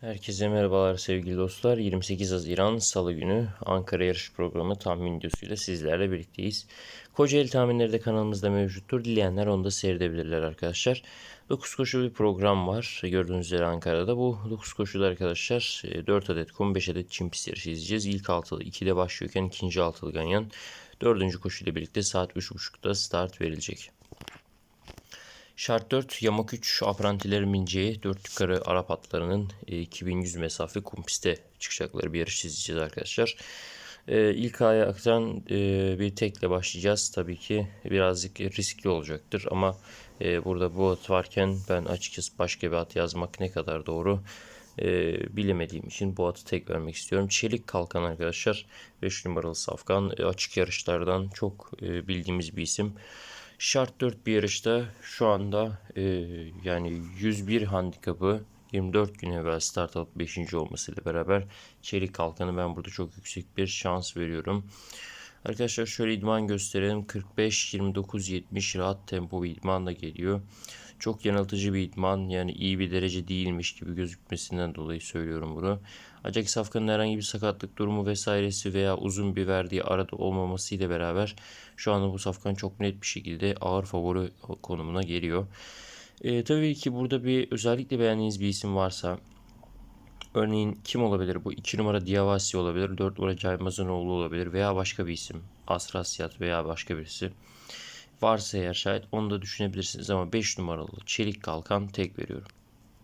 Herkese merhabalar sevgili dostlar. 28 Haziran Salı günü Ankara Yarış Programı tahmin videosuyla sizlerle birlikteyiz. Kocaeli tahminleri de kanalımızda mevcuttur. Dileyenler onu da seyredebilirler arkadaşlar. 9 koşu bir program var. Gördüğünüz üzere Ankara'da. Bu 9 koşuda arkadaşlar 4 adet kum 5 adet çim pist yarışı izleyeceğiz. İlk altılı 2'de başlıyorken ikinci altılı ganyan. Dördüncü koşuyla birlikte saat 3.30'da start verilecek. Şart 4 Yamak 3 aprantilerin bineceği 4 yukarı Arap atlarının e, 2100 mesafe kum piste çıkacakları bir yarış izleyeceğiz arkadaşlar. E, ilk ayaktan e, bir tekle başlayacağız. Tabii ki birazcık riskli olacaktır ama e, burada bu at varken ben açıkçası başka bir at yazmak ne kadar doğru e, bilemediğim için bu atı tek vermek istiyorum. Çelik Kalkan arkadaşlar 5 numaralı safkan e, açık yarışlardan çok e, bildiğimiz bir isim. Şart 4 bir yarışta şu anda e, yani 101 handikapı 24 gün evvel start alıp 5. olmasıyla beraber Çelik Kalkan'ı ben burada çok yüksek bir şans veriyorum. Arkadaşlar şöyle idman gösterelim. 45-29-70 rahat tempo bir idmanla geliyor. Çok yanıltıcı bir idman yani iyi bir derece değilmiş gibi gözükmesinden dolayı söylüyorum bunu. Ancak Safkan'ın herhangi bir sakatlık durumu vesairesi veya uzun bir verdiği arada olmaması ile beraber şu anda bu Safkan çok net bir şekilde ağır favori konumuna geliyor. E, tabii ki burada bir özellikle beğendiğiniz bir isim varsa Örneğin kim olabilir? Bu 2 numara Diavasi olabilir, 4 numara Caymazanoğlu olabilir veya başka bir isim. Asrasyat veya başka birisi. Varsa eğer şayet onu da düşünebilirsiniz ama 5 numaralı Çelik Kalkan tek veriyorum.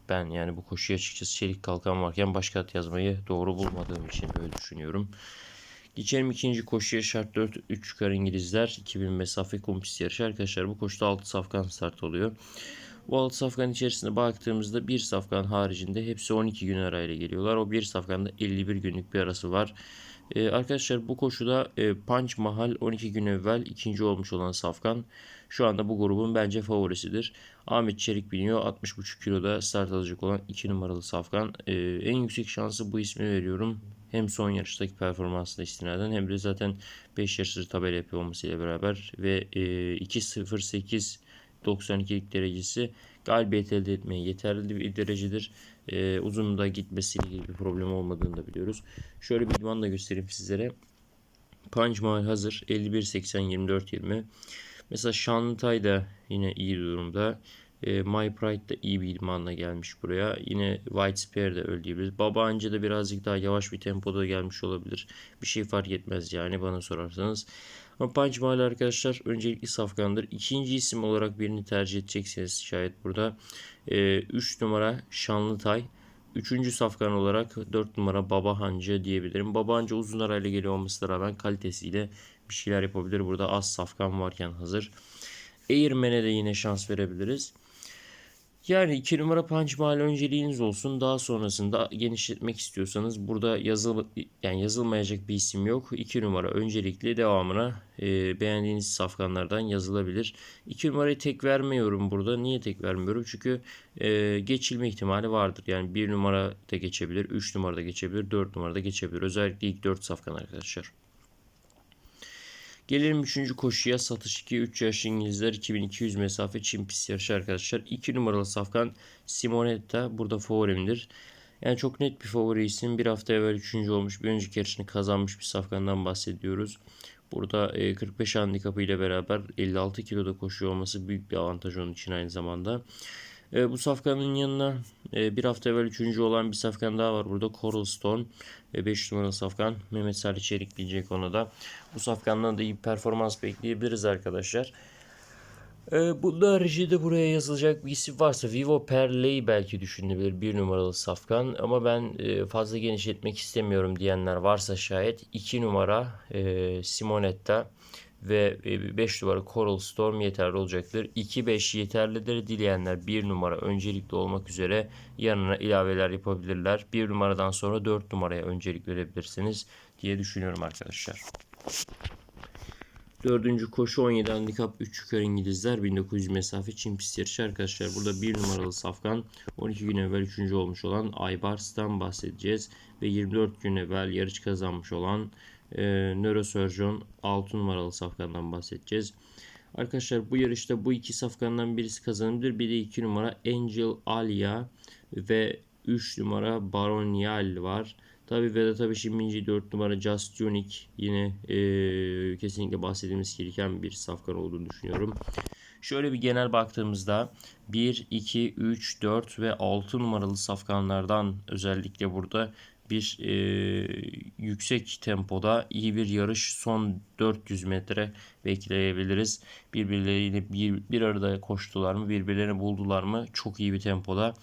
Ben yani bu koşuya açıkçası Çelik Kalkan varken başka at yazmayı doğru bulmadığım için böyle düşünüyorum. Geçelim ikinci koşuya şart 4 3 yukarı İngilizler 2000 mesafe kompis yarışı arkadaşlar bu koşuda 6 safkan start oluyor. Bu 6 safkan içerisinde baktığımızda bir safkan haricinde hepsi 12 gün arayla geliyorlar. O bir safkanda 51 günlük bir arası var. Ee, arkadaşlar bu koşuda e, Punch Mahal 12 gün evvel ikinci olmuş olan safkan şu anda bu grubun bence favorisidir. Ahmet Çelik biniyor 60.5 kiloda start alacak olan 2 numaralı safkan. Ee, en yüksek şansı bu ismi veriyorum. Hem son yarıştaki performansına istinaden hem de zaten 5 yarıştır tabela yapıyor olmasıyla beraber ve e, 2.08 92'lik derecesi galibiyet elde etmeye yeterli bir derecedir. Ee, uzun da gitmesiyle ilgili bir problem olmadığını da biliyoruz. Şöyle bir idman da göstereyim sizlere. Punch Mahal hazır. 51-80-24-20. Mesela Şanlıtay da yine iyi durumda. E, My Pride da iyi bir idmanla gelmiş buraya. Yine White Spear de öyle diyebiliriz. Baba Anca da birazcık daha yavaş bir tempoda gelmiş olabilir. Bir şey fark etmez yani bana sorarsanız. Ama Punch Mahal arkadaşlar öncelikli safkandır. İkinci isim olarak birini tercih edecekseniz şayet burada. 3 e, numara Şanlıtay. Üçüncü safkan olarak 4 numara Baba Hancı diyebilirim. Baba Hancı uzun arayla geliyor olmasına rağmen kalitesiyle bir şeyler yapabilir. Burada az safkan varken hazır. Airman'e de yine şans verebiliriz. Yani 2 numara punch mahalle önceliğiniz olsun. Daha sonrasında genişletmek istiyorsanız burada yazıl yani yazılmayacak bir isim yok. 2 numara öncelikli devamına e, beğendiğiniz safkanlardan yazılabilir. 2 numarayı tek vermiyorum burada. Niye tek vermiyorum? Çünkü e, geçilme ihtimali vardır. Yani 1 numara da geçebilir, 3 numara da geçebilir, 4 numara da geçebilir. Özellikle ilk 4 safkan arkadaşlar. Gelelim 3. koşuya satış 2 3 yaş İngilizler 2200 mesafe çim pist yarışı arkadaşlar. 2 numaralı safkan Simonetta burada favorimdir. Yani çok net bir favori isim. Bir hafta evvel 3. olmuş. Bir önceki yarışını kazanmış bir safkandan bahsediyoruz. Burada 45 handikapı ile beraber 56 kiloda koşuyor olması büyük bir avantaj onun için aynı zamanda. E, bu safkanın yanına e, bir hafta evvel üçüncü olan bir safkan daha var burada. Coral Stone. 5 numaralı safkan. Mehmet Salih Çelik diyecek ona da. Bu safkandan da iyi performans bekleyebiliriz arkadaşlar. E, bunda haricinde buraya yazılacak bir isim varsa Vivo Perley belki düşünülebilir bir numaralı safkan ama ben e, fazla genişletmek istemiyorum diyenler varsa şayet 2 numara e, Simonetta ve 5 e, numara Coral Storm yeterli olacaktır. 2-5 yeterlidir dileyenler 1 numara öncelikli olmak üzere yanına ilaveler yapabilirler. 1 numaradan sonra 4 numaraya öncelik verebilirsiniz diye düşünüyorum arkadaşlar. Dördüncü koşu 17 handikap 3 yukarı İngilizler 1900 mesafe Çin pist yarışı arkadaşlar. Burada 1 numaralı safkan 12 gün evvel 3. olmuş olan Aybars'tan bahsedeceğiz. Ve 24 gün evvel yarış kazanmış olan e, nörosurgeon 6 numaralı safkandan bahsedeceğiz. Arkadaşlar bu yarışta bu iki safkandan birisi kazanabilir. Bir de 2 numara Angel Alia ve 3 numara Baronial var. Tabi Vedat Abeş'in binci 4 numara Just Unique yine e, kesinlikle bahsedilmemiz gereken bir safkan olduğunu düşünüyorum. Şöyle bir genel baktığımızda 1, 2, 3, 4 ve 6 numaralı safkanlardan özellikle burada bir e, yüksek tempoda iyi bir yarış son 400 metre bekleyebiliriz. Birbirleriyle bir, bir arada koştular mı birbirlerini buldular mı çok iyi bir tempoda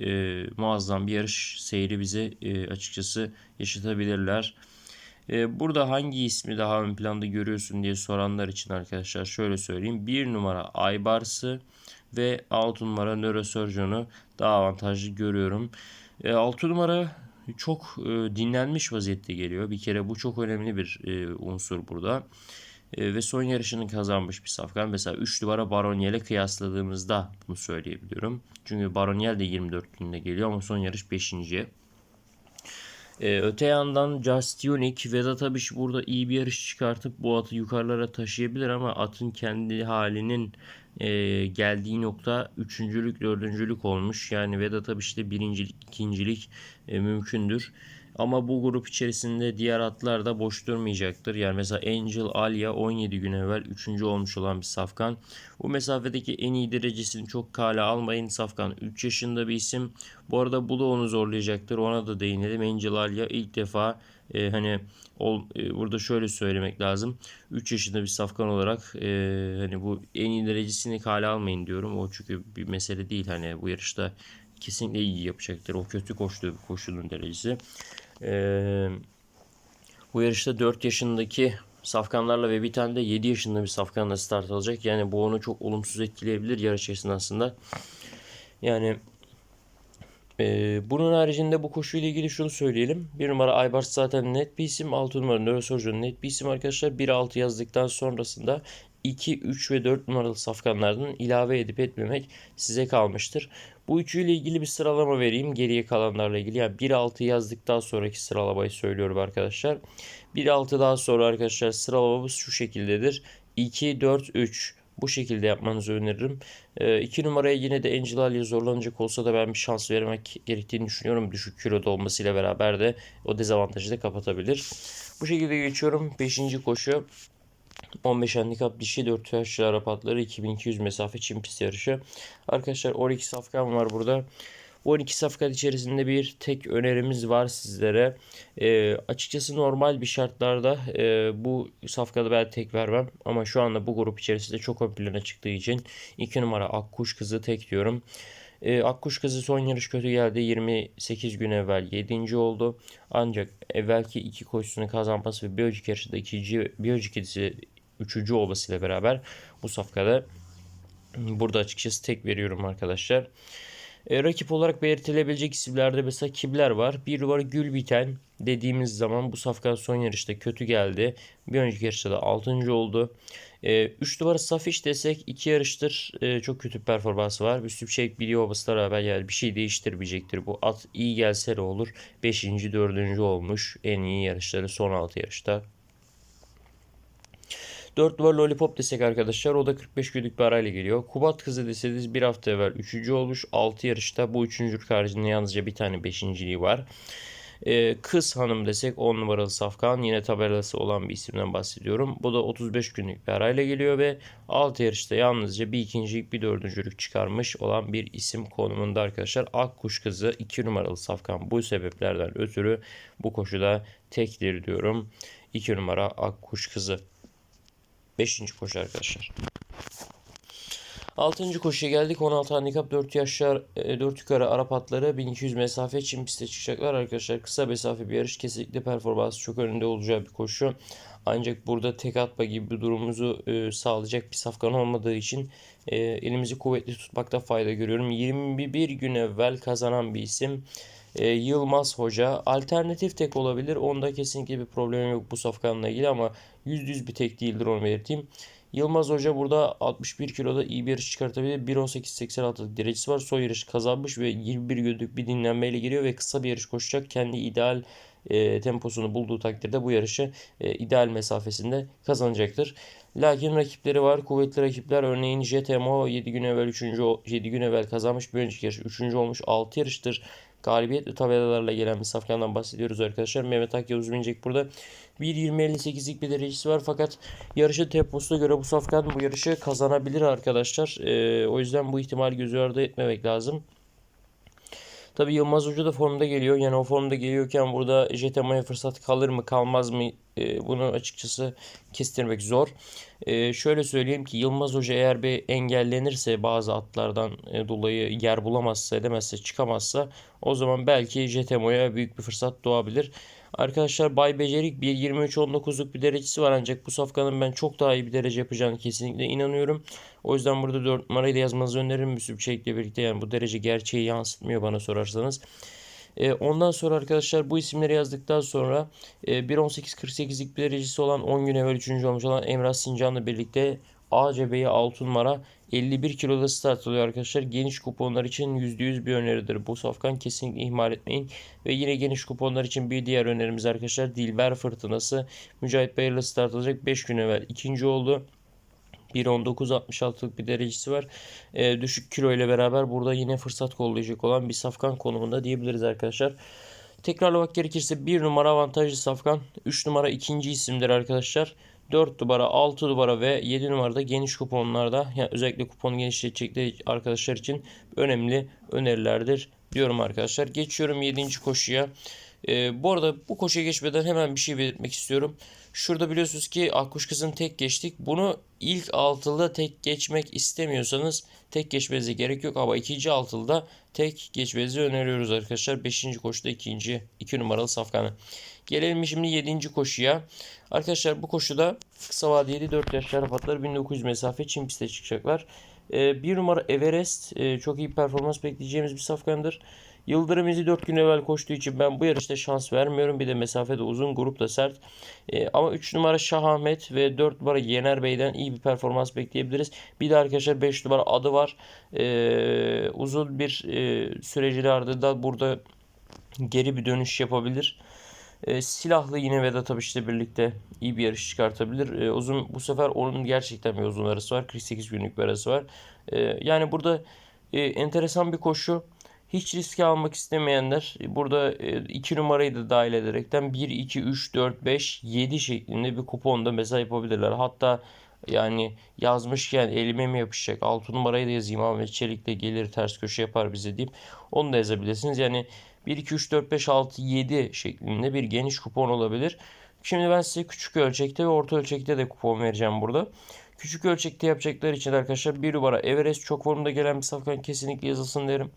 e, muazzam bir yarış seyri bize e, açıkçası yaşatabilirler. E, burada hangi ismi daha ön planda görüyorsun diye soranlar için arkadaşlar şöyle söyleyeyim. 1 numara Aybars'ı ve 6 numara Nörosurgeon'u daha avantajlı görüyorum. E, 6 numara çok e, dinlenmiş vaziyette geliyor. Bir kere bu çok önemli bir e, unsur burada. E, ve son yarışını kazanmış bir safkan. Mesela 3 numara Baroniel'e kıyasladığımızda bunu söyleyebiliyorum. Çünkü Baroniel de 24 günde geliyor ama son yarış 5. Ee, öte yandan Just Unique Vedat Abiş burada iyi bir yarış çıkartıp bu atı yukarılara taşıyabilir ama atın kendi halinin e, geldiği nokta üçüncülük, dördüncülük olmuş. Yani Vedat Abiş'te birincilik, ikincilik e, mümkündür. Ama bu grup içerisinde diğer atlar da boş durmayacaktır. Yani mesela Angel Alia 17 gün evvel 3. olmuş olan bir safkan. Bu mesafedeki en iyi derecesini çok kale almayın. Safkan 3 yaşında bir isim. Bu arada bu da onu zorlayacaktır. Ona da değinelim. Angel Alia ilk defa e, hani ol, e, burada şöyle söylemek lazım. 3 yaşında bir safkan olarak e, hani bu en iyi derecesini kale almayın diyorum. O çünkü bir mesele değil. Hani bu yarışta kesinlikle iyi yapacaktır. O kötü koştuğu bir koşunun derecesi. Bu yarışta 4 yaşındaki safkanlarla ve bir tane de 7 yaşında bir safkanla start alacak. Yani bu onu çok olumsuz etkileyebilir yarış esnasında. Yani e, bunun haricinde bu koşuyla ilgili şunu söyleyelim. Bir numara Aybars zaten net bir isim. 6 numara Neurosurgeon net bir isim arkadaşlar. 1-6 yazdıktan sonrasında 2, 3 ve 4 numaralı safkanlardan ilave edip etmemek size kalmıştır. Bu üçüyle ilgili bir sıralama vereyim. Geriye kalanlarla ilgili. Yani 1-6 yazdıktan sonraki sıralamayı söylüyorum arkadaşlar. 1-6 daha sonra arkadaşlar sıralamamız şu şekildedir. 2, 4, 3. Bu şekilde yapmanızı öneririm. 2 ee, numaraya yine de Angel Ali zorlanacak olsa da ben bir şans vermek gerektiğini düşünüyorum. Düşük kiloda olmasıyla beraber de o dezavantajı da kapatabilir. Bu şekilde geçiyorum. 5. koşu. 15 handikap dişi 4 yaşlı Arap atları 2200 mesafe çim pist yarışı. Arkadaşlar 12 safkan var burada. 12 safkan içerisinde bir tek önerimiz var sizlere. E, açıkçası normal bir şartlarda e, bu safkada ben tek vermem. Ama şu anda bu grup içerisinde çok ön plana çıktığı için 2 numara Akkuş kızı tek diyorum. E, Akkuş kızı son yarış kötü geldi. 28 gün evvel 7. oldu. Ancak evvelki iki koşusunu kazanması ve bir önceki yarışta ikinci, bir önceki üçüncü olmasıyla beraber bu safkada burada açıkçası tek veriyorum arkadaşlar. E, rakip olarak belirtilebilecek isimlerde mesela kimler var? Bir numara Gülbiten dediğimiz zaman bu safkan son yarışta kötü geldi. Bir önceki yarışta da 6. oldu. 3 e, numara Safiş desek 2 yarıştır e, çok kötü performansı var. Üstü bir şey biliyor olmasına rağmen yani bir şey değiştirmeyecektir. Bu at iyi gelse de olur. 5. 4. olmuş en iyi yarışları son 6 yarışta. 4 numara Lollipop desek arkadaşlar o da 45 günlük bir arayla geliyor. Kubat kızı deseniz bir hafta evvel 3. olmuş. 6 yarışta bu 3. haricinde yalnızca bir tane 5.liği var. Ee, kız hanım desek 10 numaralı Safkan yine tabelası olan bir isimden bahsediyorum. Bu da 35 günlük bir arayla geliyor ve 6 yarışta yalnızca bir ikincilik bir dördüncülük çıkarmış olan bir isim konumunda arkadaşlar. Akkuş kızı 2 numaralı Safkan bu sebeplerden ötürü bu koşuda tektir diyorum. 2 numara Akkuş kızı. Beşinci koşu arkadaşlar. Altıncı koşuya geldik. 16 handikap 4 yaşlar 4 yukarı Arap atları 1200 mesafe için piste çıkacaklar arkadaşlar. Kısa mesafe bir yarış kesinlikle performansı çok önünde olacağı bir koşu. Ancak burada tek atma gibi bir durumumuzu e, sağlayacak bir safkan olmadığı için e, elimizi kuvvetli tutmakta fayda görüyorum. 21 gün evvel kazanan bir isim. E, Yılmaz Hoca alternatif tek olabilir. Onda kesinlikle bir problem yok bu safkanla ilgili ama %100 bir tek değildir onu belirteyim. Yılmaz Hoca burada 61 kiloda iyi bir yarış çıkartabilir. 1.18.86 derecesi var. Son yarış kazanmış ve 21 günlük bir dinlenmeyle giriyor ve kısa bir yarış koşacak. Kendi ideal e, temposunu bulduğu takdirde bu yarışı e, ideal mesafesinde kazanacaktır. Lakin rakipleri var. Kuvvetli rakipler. Örneğin JTMO 7 gün evvel 3. 7 gün evvel kazanmış. Bir önceki yarış 3. olmuş. 6 yarıştır galibiyetli tabelalarla gelen safkandan bahsediyoruz arkadaşlar. Mehmet Akyavuz binecek burada. 1.20.58'lik bir derecesi var fakat yarışın temposuna göre bu safkan bu yarışı kazanabilir arkadaşlar. Ee, o yüzden bu ihtimal göz ardı etmemek lazım. Tabi Yılmaz Hoca da formda geliyor. Yani o formda geliyorken burada JTM'ye fırsat kalır mı kalmaz mı e, bunu açıkçası kestirmek zor. E, şöyle söyleyeyim ki Yılmaz Hoca eğer bir engellenirse bazı atlardan e, dolayı yer bulamazsa edemezse çıkamazsa o zaman belki JTM'ye büyük bir fırsat doğabilir. Arkadaşlar Bay Becerik 1.23.19'luk bir derecesi var ancak bu safkanın ben çok daha iyi bir derece yapacağını kesinlikle inanıyorum. O yüzden burada 4 numarayı da yazmanızı öneririm Müslüm Çelik'le birlikte. Yani bu derece gerçeği yansıtmıyor bana sorarsanız. E, ondan sonra arkadaşlar bu isimleri yazdıktan sonra e, 1.18.48'lik bir derecesi olan 10 gün evvel 3. olmuş olan Emrah Sincan'la birlikte ACB'ye 6 numara 51 kiloda start alıyor arkadaşlar. Geniş kuponlar için %100 bir öneridir. Bu safkan kesinlikle ihmal etmeyin. Ve yine geniş kuponlar için bir diğer önerimiz arkadaşlar Dilber Fırtınası. Mücahit Bayır'la start alacak 5 gün evvel ikinci oldu. 1.19.66'lık bir derecesi var. E, düşük kilo ile beraber burada yine fırsat kollayacak olan bir safkan konumunda diyebiliriz arkadaşlar. Tekrarlamak gerekirse 1 numara avantajlı safkan, 3 numara ikinci isimdir arkadaşlar. 4 numara, 6 numara ve 7 numarada geniş kuponlarda yani özellikle kupon genişletecekleri arkadaşlar için önemli önerilerdir diyorum arkadaşlar. Geçiyorum 7. koşuya. Ee, bu arada bu koşuya geçmeden hemen bir şey belirtmek istiyorum. Şurada biliyorsunuz ki Akkuş Kız'ın tek geçtik. Bunu ilk altılı tek geçmek istemiyorsanız tek geçmenize gerek yok. Ama ikinci altılıda tek geçmenizi öneriyoruz arkadaşlar. Beşinci koşuda ikinci iki numaralı safkanı. Gelelim şimdi 7. koşuya. Arkadaşlar bu koşuda kısa vadeli 4 yaş şarafatları 1900 mesafe çim piste çıkacaklar. Ee, bir numara Everest e, çok iyi performans bekleyeceğimiz bir safkandır. Yıldırım izi 4 gün evvel koştuğu için ben bu yarışta şans vermiyorum. Bir de mesafe de uzun, grup da sert. E, ama 3 numara Şahmet ve 4 numara Yener Bey'den iyi bir performans bekleyebiliriz. Bir de arkadaşlar 5 numara adı var. E, uzun bir e, süreci ardından burada geri bir dönüş yapabilir. E, silahlı yine Vedat Abiş'le birlikte iyi bir yarış çıkartabilir. E, uzun bu sefer onun gerçekten bir uzun arası var. 48 günlük bir arası var. E, yani burada e, enteresan bir koşu. Hiç riske almak istemeyenler burada 2 e, numarayı da dahil ederekten 1, 2, 3, 4, 5, 7 şeklinde bir kuponda mesela yapabilirler. Hatta yani yazmışken elime mi yapışacak 6 numarayı da yazayım Ahmet Çelik de gelir ters köşe yapar bize deyip onu da yazabilirsiniz. Yani 1, 2, 3, 4, 5, 6, 7 şeklinde bir geniş kupon olabilir. Şimdi ben size küçük ölçekte ve orta ölçekte de kupon vereceğim burada. Küçük ölçekte yapacaklar için arkadaşlar bir numara Everest çok formda gelen bir safkan kesinlikle yazılsın derim.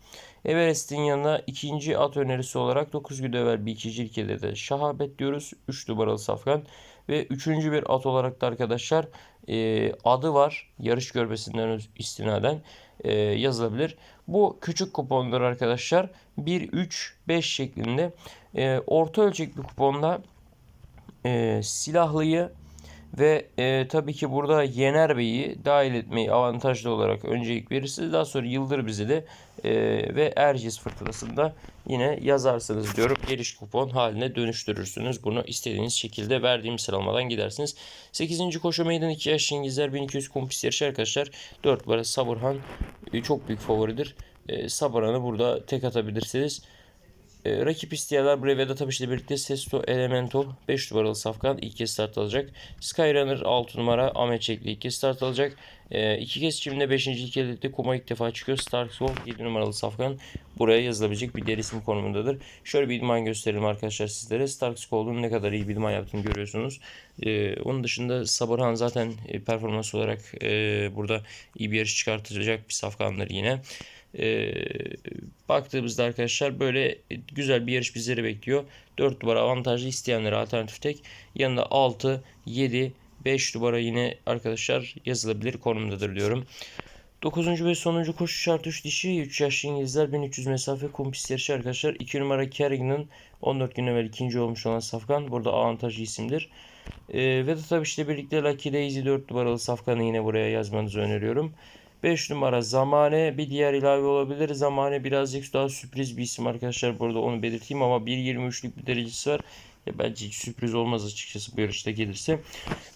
Everest'in yanına ikinci at önerisi olarak 9 gün evvel bir ikinci ilkede de Şahabet diyoruz. 3 numaralı safkan. Ve üçüncü bir at olarak da arkadaşlar e, adı var. Yarış görmesinden istinaden e, yazılabilir. Bu küçük kuponlar arkadaşlar 1, 3, 5 şeklinde. E, orta ölçek bir kuponda e, silahlıyı ve e, tabii ki burada Yener Bey'i dahil etmeyi avantajlı olarak öncelik verirsiniz. Daha sonra Yıldır bizi de e, ve Erciyes fırtınasında yine yazarsınız diyorum. Geliş kupon haline dönüştürürsünüz. Bunu istediğiniz şekilde verdiğim sıralamadan gidersiniz. 8. koşu meydan 2 yaş İngilizler 1200 kompis yarışı arkadaşlar. 4 numara Sabırhan e, çok büyük favoridir. E, Sabırhan'ı burada tek atabilirsiniz. E, rakip isteyenler buraya Vedat Abiş ile birlikte Sesto Elemento 5 numaralı safkan ilk kez start alacak. Skyrunner 6 numara Ahmet Çekli ilk kez start alacak. E, kez çimde 5. ilk Kuma ilk defa çıkıyor. Stark Soul 7 numaralı safkan buraya yazılabilecek bir diğer isim konumundadır. Şöyle bir idman gösterelim arkadaşlar sizlere. Stark Skull'un ne kadar iyi bir idman yaptığını görüyorsunuz. Ee, onun dışında Sabırhan zaten e, performans olarak e, burada iyi bir yarış çıkartacak bir safkandır yine. E, baktığımızda arkadaşlar böyle güzel bir yarış bizleri bekliyor. 4 numara avantajlı isteyenlere alternatif tek. Yanında 6, 7, 5 numara yine arkadaşlar yazılabilir konumdadır diyorum. 9. ve sonuncu koşu şart 3 dişi 3 yaşlı İngilizler 1300 mesafe kumpis yarışı arkadaşlar. 2 numara Kerrigan'ın 14 gün evvel ikinci olmuş olan Safkan. Burada avantajlı isimdir. E, ve de tabii işte birlikte Lucky Daisy 4 numaralı Safkan'ı yine buraya yazmanızı öneriyorum. 5 numara Zamane bir diğer ilave olabilir. Zamane birazcık daha sürpriz bir isim arkadaşlar. Burada onu belirteyim ama 1.23'lük bir derecesi var. Ya bence hiç sürpriz olmaz açıkçası bu yarışta gelirse.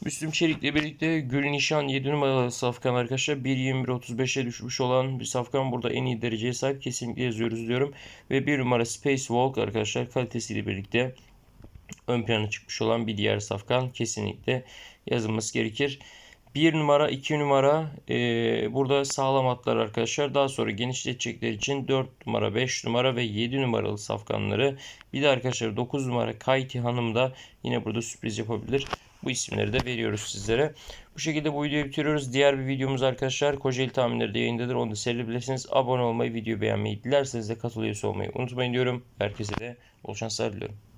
Müslüm Çelik'le birlikte Gül Nişan 7 numaralı safkan arkadaşlar. 1.21.35'e düşmüş olan bir safkan burada en iyi dereceye sahip. Kesinlikle yazıyoruz diyorum. Ve 1 numara Space Walk arkadaşlar kalitesiyle birlikte ön plana çıkmış olan bir diğer safkan kesinlikle yazılması gerekir. 1 numara, 2 numara e, burada sağlam atlar arkadaşlar. Daha sonra genişletecekler için 4 numara, 5 numara ve 7 numaralı safkanları. Bir de arkadaşlar 9 numara Kayti Hanım da yine burada sürpriz yapabilir. Bu isimleri de veriyoruz sizlere. Bu şekilde bu videoyu bitiriyoruz. Diğer bir videomuz arkadaşlar Kocaeli tahminleri de yayındadır. Onu da seyredebilirsiniz. Abone olmayı, video beğenmeyi, dilerseniz de katıl olmayı unutmayın diyorum. Herkese de bol şanslar diliyorum.